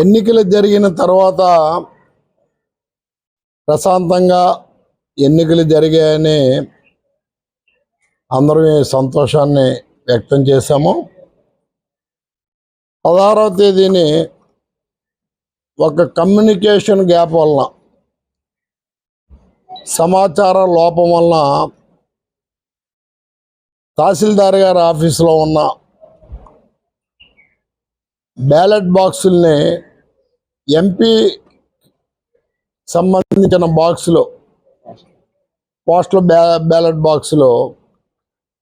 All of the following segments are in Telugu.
ఎన్నికలు జరిగిన తర్వాత ప్రశాంతంగా ఎన్నికలు జరిగాయని అందరూ సంతోషాన్ని వ్యక్తం చేశాము. పదహారవ తేదీని ఒక కమ్యూనికేషన్ గ్యాప్ వలన సమాచార లోపం వలన తహసీల్దార్ గారి ఆఫీసులో ఉన్న బ్యాలెట్ బాక్సుల్ని ఎంపీ సంబంధించిన బాక్సులు పోస్టల్ బ్యా బ్యాలెట్ బాక్సులు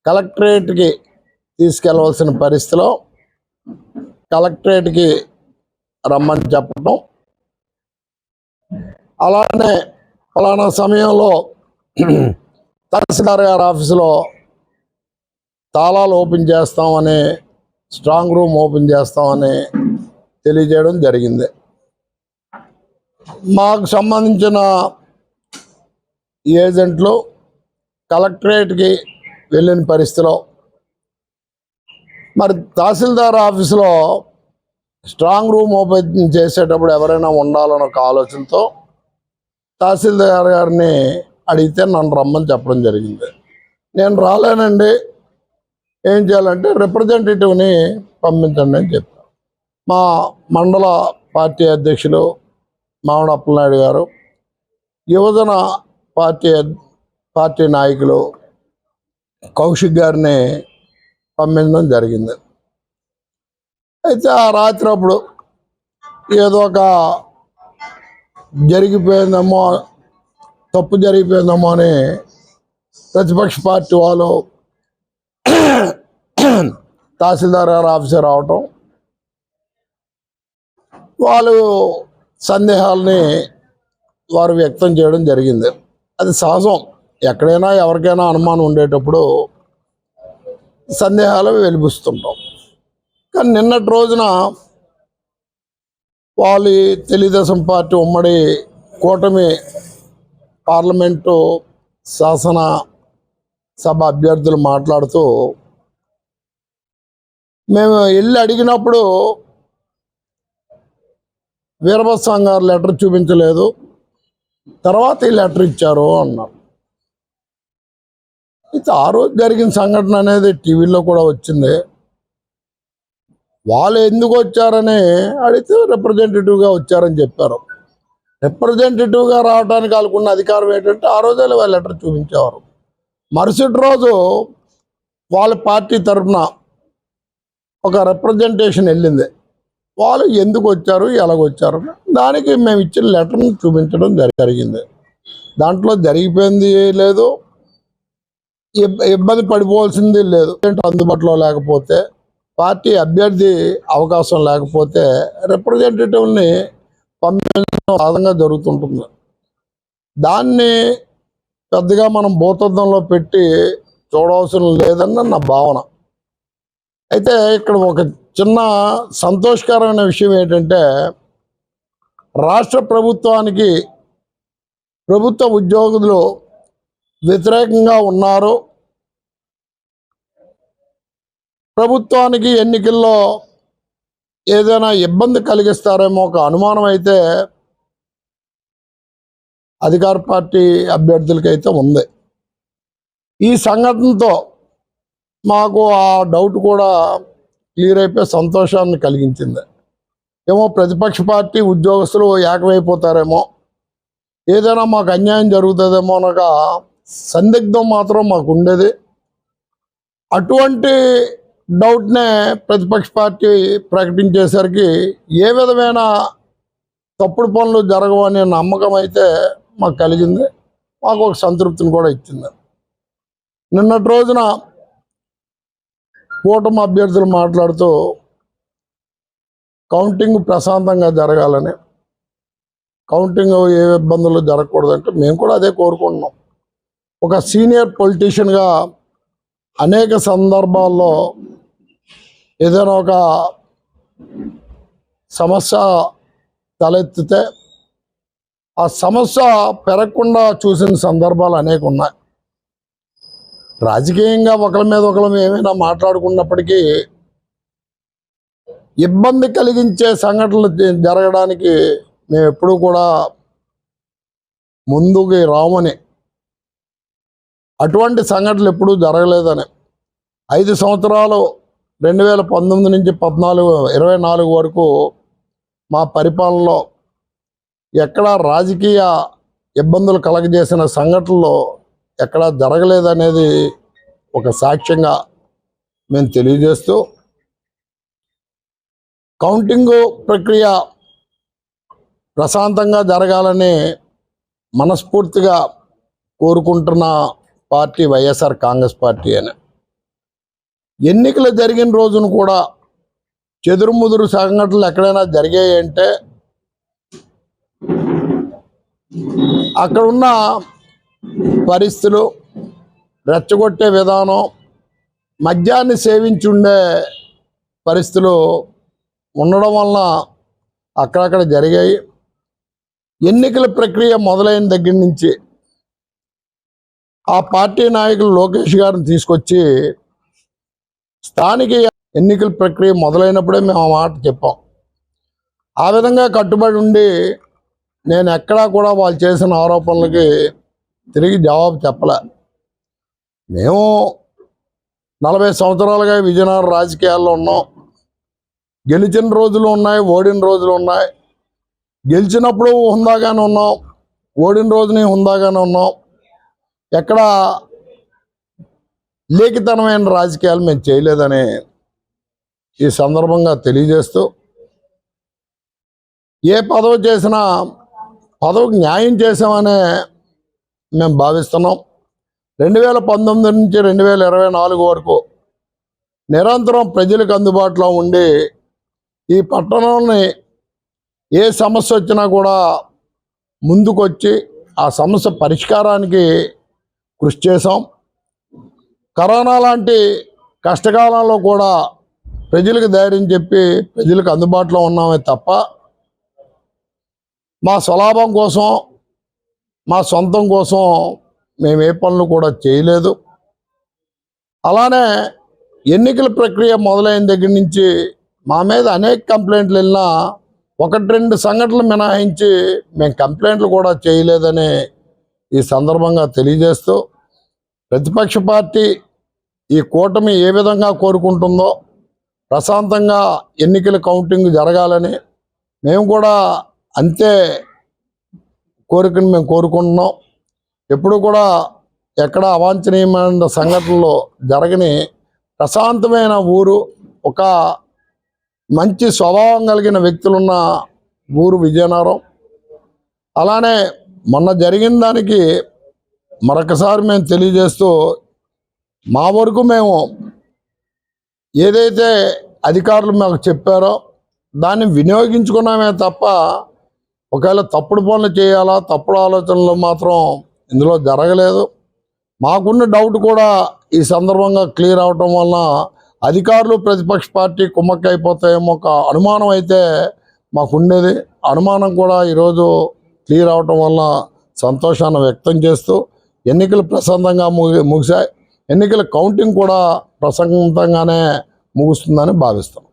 కలెక్టరేట్కి తీసుకెళ్ళవలసిన పరిస్థితిలో కలెక్టరేట్కి రమ్మని చెప్పటం. అలానే ఫలానా సమయంలో తహసీల్దార్ గారి ఆఫీసులో తాళాలు ఓపెన్ చేస్తామని స్ట్రాంగ్ రూమ్ ఓపెన్ చేస్తామని తెలియజేయడం జరిగింది. మాకు సంబంధించిన ఏజెంట్లు కలెక్టరేట్కి వెళ్ళిన పరిస్థితిలో మరి తహసీల్దార్ ఆఫీసులో స్ట్రాంగ్ రూమ్ ఓపెన్ చేసేటప్పుడు ఎవరైనా ఉండాలన్న ఒక ఆలోచనతో తహసీల్దార్ గారిని అడిగితే నన్ను రమ్మని చెప్పడం జరిగింది. నేను రాలేనండి ఏం చేయాలంటే రిప్రజెంటేటివ్ని పంపించండి అని చెప్పాను. మా మండల పార్టీ అధ్యక్షులు మామిడి అప్పలనాయుడు గారు యువజన పార్టీ పార్టీ నాయకులు కౌశిక్ గారిని పంపించడం జరిగింది. అయితే ఆ రాత్రి అప్పుడు ఏదో ఒక జరిగిపోయిందేమో తప్పు జరిగిపోయిందేమో అని ప్రతిపక్ష పార్టీ వాళ్ళు తహసీల్దార్ గారు ఆఫీసర్ రావటం వాళ్ళు సందేహాలని వారు వ్యక్తం చేయడం జరిగింది. అది సహజం. ఎక్కడైనా ఎవరికైనా అనుమానం ఉండేటప్పుడు సందేహాలు వెలిపిస్తుంటాం. కానీ నిన్నటి రోజున వాళ్ళు తెలుగుదేశం పార్టీ ఉమ్మడి కూటమి పార్లమెంటు శాసన సభ అభ్యర్థులు మాట్లాడుతూ మేము వెళ్ళి అడిగినప్పుడు వీరభత్సం గారు లెటర్ చూపించలేదు. తర్వాత ఈ లెటర్ ఇచ్చారు అన్నారు. అయితే ఆ రోజు జరిగిన సంఘటన అనేది టీవీలో కూడా వచ్చింది. వాళ్ళు ఎందుకు వచ్చారని అడిగితే రిప్రజెంటేటివ్గా వచ్చారని చెప్పారు. రిప్రజెంటేటివ్గా రావడానికి వాళ్ళకున్న అధికారం ఏంటంటే ఆ రోజే వాళ్ళు లెటర్ చూపించేవారు. మరుసటి రోజు వాళ్ళ పార్టీ తరఫున ఒక రిప్రజెంటేషన్ వెళ్ళింది. వాళ్ళు ఎందుకు వచ్చారు ఎలాగొచ్చారు దానికి మేము ఇచ్చిన లెటర్ని చూపించడం జరిగింది. దాంట్లో జరిగిపోయింది లేదు. ఇబ్బంది పడిపోవాల్సింది లేదు. అందుబాటులో లేకపోతే పార్టీ అభ్యర్థి అవకాశం లేకపోతే రిప్రజెంటేటివ్ని పంపించడం సాధంగా జరుగుతుంటుంది. దాన్ని పెద్దగా మనం భూతద్దంలో పెట్టి చూడవలసిన లేదన్న నా భావన. అయితే ఇక్కడ ఒక చిన్న సంతోషకరమైన విషయం ఏంటంటే రాష్ట్ర ప్రభుత్వానికి ప్రభుత్వ ఉద్యోగులు వ్యతిరేకంగా ఉన్నారు. ప్రభుత్వానికి ఎన్నికల్లో ఏదైనా ఇబ్బంది కలిగిస్తారేమో ఒక అనుమానం అయితే అధికార పార్టీ అభ్యర్థులకైతే ఉంది. ఈ సంఘటనతో మాకు ఆ డౌట్ కూడా క్లియర్ అయిపోయి సంతోషాన్ని కలిగించింది. ఏమో ప్రతిపక్ష పార్టీ ఉద్యోగస్తులు ఏకమైపోతారేమో. ఏదైనా మాకు అన్యాయం జరుగుతుందేమో అనగా సందిగ్ధం మాత్రం మాకు ఉండేది. అటువంటి డౌట్నే ప్రతిపక్ష పార్టీ ప్రకటించేసరికి ఏ విధమైన తప్పుడు పనులు జరగవు అనే నమ్మకం అయితే మాకు కలిగింది. మాకు ఒక సంతృప్తిని కూడా ఇచ్చింది. నిన్నటి రోజున కూటమి అభ్యర్థులు మాట్లాడుతూ కౌంటింగ్ ప్రశాంతంగా జరగాలని కౌంటింగ్ ఏ ఇబ్బందులు జరగకూడదంటే మేము కూడా అదే కోరుకుంటున్నాం. ఒక సీనియర్ పొలిటీషియన్గా అనేక సందర్భాల్లో ఏదైనా ఒక సమస్య తలెత్తితే ఆ సమస్య పెరగకుండా చూసిన సందర్భాలు అనేక ఉన్నాయి. రాజకీయంగా ఒకరి మీద ఒకరు ఏమైనా మాట్లాడుకున్నప్పటికీ ఇబ్బంది కలిగించే సంఘటనలు జ- జరగడానికి మేము ఎప్పుడూ కూడా ముందుకి రామని అటువంటి సంఘటనలు ఎప్పుడూ జరగలేదని. ఐదు సంవత్సరాలు రెండు వేల పంతొమ్మిది నుంచి పద్నాలుగు ఇరవై నాలుగు వరకు మా పరిపాలనలో ఎక్కడా రాజకీయ ఇబ్బందులు కలగజేసిన సంఘటనలు ఎక్కడా జరగలేదనేది ఒక సాక్ష్యంగా మేము తెలియజేస్తూ కౌంటింగ్ ప్రక్రియ ప్రశాంతంగా జరగాలని మనస్ఫూర్తిగా కోరుకుంటున్న పార్టీ వైఎస్ఆర్ కాంగ్రెస్ పార్టీ అని. ఎన్నికలు జరిగిన రోజున కూడా చెదురుముదురు సంఘటనలు ఎక్కడైనా జరిగాయి అంటే అక్కడున్న పరిస్థితులు రెచ్చగొట్టే విధానం మద్యాన్ని సేవించి ఉండే పరిస్థితులు ఉండడం వలన అక్కడక్కడ జరిగాయి. ఎన్నికల ప్రక్రియ మొదలైన దగ్గర నుంచి ఆ పార్టీ నాయకులు లోకేష్ గారిని తీసుకొచ్చి స్థానిక ఎన్నికల ప్రక్రియ మొదలైనప్పుడే మేము ఆ మాట చెప్పాం. ఆ విధంగా కట్టుబడి ఉండి నేను ఎక్కడా కూడా వాళ్ళు చేసిన ఆరోపణలకి తిరిగి జవాబు చెప్పలే. మేము నలభై సంవత్సరాలుగా విజయనగరం రాజకీయాల్లో ఉన్నాం. గెలిచిన రోజులు ఉన్నాయి ఓడిన రోజులు ఉన్నాయి. గెలిచినప్పుడు హుందాగానే ఉన్నాం ఓడిన రోజుని హుందాగానే ఉన్నాం. ఎక్కడ లేఖితనమైన రాజకీయాలు మేము చేయలేదని ఈ సందర్భంగా తెలియజేస్తూ ఏ పదవి చేసినా పదవికి న్యాయం చేసామనే మేము భావిస్తున్నాం. రెండు వేల పంతొమ్మిది నుంచి రెండు వేల ఇరవై నాలుగు వరకు నిరంతరం ప్రజలకు అందుబాటులో ఉండి ఈ పట్టణంని ఏ సమస్య వచ్చినా కూడా ముందుకొచ్చి ఆ సమస్య పరిష్కారానికి కృషి చేశాం. కరోనా లాంటి కష్టకాలంలో కూడా ప్రజలకు ధైర్యం చెప్పి ప్రజలకు అందుబాటులో ఉన్నామే తప్ప మా స్వలాభం కోసం మా సొంతం కోసం మేము ఏ పనులు కూడా చేయలేదు. అలానే ఎన్నికల ప్రక్రియ మొదలైన దగ్గర నుంచి మా మీద అనేక కంప్లైంట్లు వెళ్ళినా ఒకటి రెండు సంఘటనలు మినహాయించి మేము కంప్లైంట్లు కూడా చేయలేదని ఈ సందర్భంగా తెలియజేస్తూ ప్రతిపక్ష పార్టీ ఈ కూటమి ఏ విధంగా కోరుకుంటుందో ప్రశాంతంగా ఎన్నికల కౌంటింగ్ జరగాలని మేము కూడా అంతే కోరికను మేము కోరుకుంటున్నాం. ఎప్పుడు కూడా ఎక్కడ అవాంఛనీయమైన సంఘటనలు జరగని ప్రశాంతమైన ఊరు ఒక మంచి స్వభావం కలిగిన వ్యక్తులున్న ఊరు విజయనగరం. అలానే మొన్న జరిగిన దానికి మరొకసారి మేము తెలియజేస్తూ మా వరకు మేము ఏదైతే అధికారులు మాకు చెప్పారో దాన్ని వినియోగించుకున్నామే తప్ప ఒకవేళ తప్పుడు పనులు చేయాలా తప్పుడు ఆలోచనలు మాత్రం ఇందులో జరగలేదు. మాకున్న డౌట్ కూడా ఈ సందర్భంగా క్లియర్ అవటం వలన అధికారులు ప్రతిపక్ష పార్టీ కుమ్మక్కైపోతాయేమో ఒక అనుమానం అయితే మాకు ఉండేది అనుమానం కూడా ఈరోజు క్లియర్ అవటం వలన సంతోషాన్ని వ్యక్తం చేస్తూ ఎన్నికలు ప్రశాంతంగా ముగి ముగిశాయి. ఎన్నికల కౌంటింగ్ కూడా ప్రశాంతంగానే ముగుస్తుందని భావిస్తాం